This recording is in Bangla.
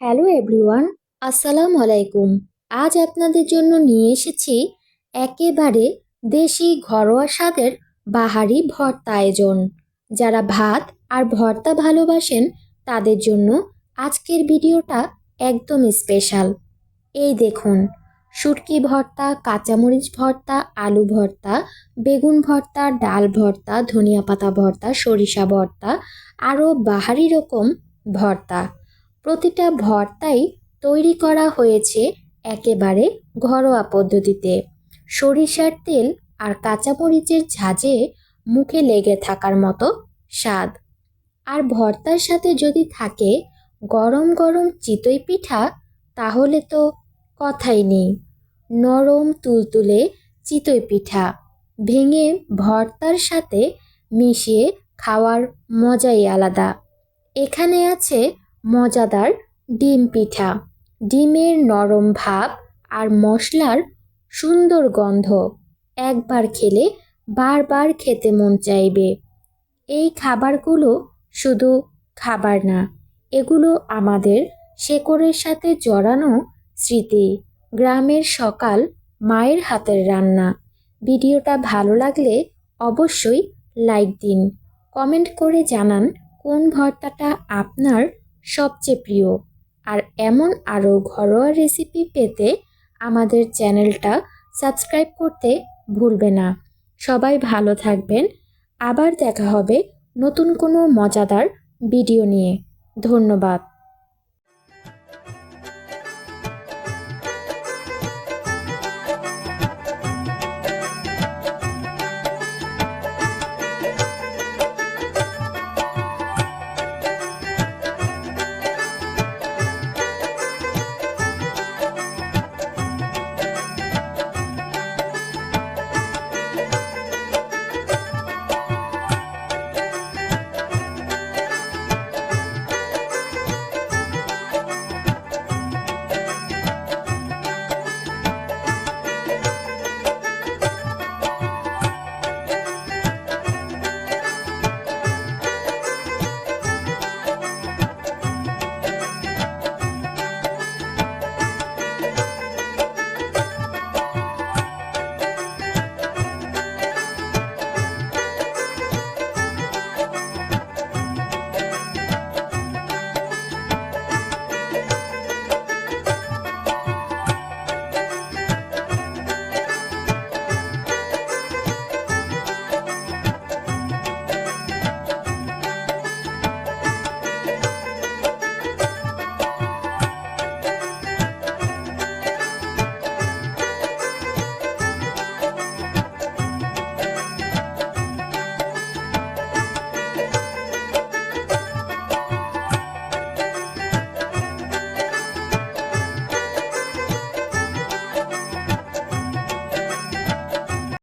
হ্যালো এভরিওয়ান, আসসালাম আলাইকুম। আজ আপনাদের জন্য নিয়ে এসেছি একেবারে দেশি ঘরোয়া স্বাদের বাহারি ভর্তা আয়োজন। যারা ভাত আর ভর্তা ভালোবাসেন, তাদের জন্য আজকের ভিডিওটা একদম স্পেশাল। এই দেখুন, শুটকি ভর্তা, কাঁচামরিচ ভর্তা, আলু ভর্তা, বেগুন ভর্তা, ডাল ভর্তা, ধনিয়া পাতা ভর্তা, সরিষা ভর্তা, আরও বাহারি রকম ভর্তা। প্রতিটা ভর্তাই তৈরি করা হয়েছে একেবারে ঘরোয়া পদ্ধতিতে। সরিষার তেল আর কাঁচামরিচের ঝাঁঝে মুখে লেগে থাকার মতো স্বাদ। আর ভর্তার সাথে যদি থাকে গরম গরম চিতই পিঠা, তাহলে তো কথাই নেই। নরম তুলতুলে চিতই পিঠা ভেঙে ভর্তার সাথে মিশিয়ে খাওয়ার মজাই আলাদা। এখানে আছে মজাদার ডিম পিঠা। ডিমের নরম ভাব আর মশলার সুন্দর গন্ধ একবার খেলে বারবার খেতে মন চাইবে। এই খাবারগুলো শুধু খাবার না, এগুলো আমাদের শেকড়ের সাথে জড়ানো স্মৃতি, গ্রামের সকাল মায়ের হাতের রান্না। ভিডিওটা ভালো লাগলে অবশ্যই লাইক দিন। কমেন্ট করে জানান কোন ভর্তাটা আপনার সবচেয়ে প্রিয়। আর এমন আরও ঘরোয়া রেসিপি পেতে আমাদের চ্যানেলটা সাবস্ক্রাইব করতে ভুলবে না। সবাই ভালো থাকবেন। আবার দেখা হবে নতুন কোনো মজাদার ভিডিও নিয়ে। ধন্যবাদ।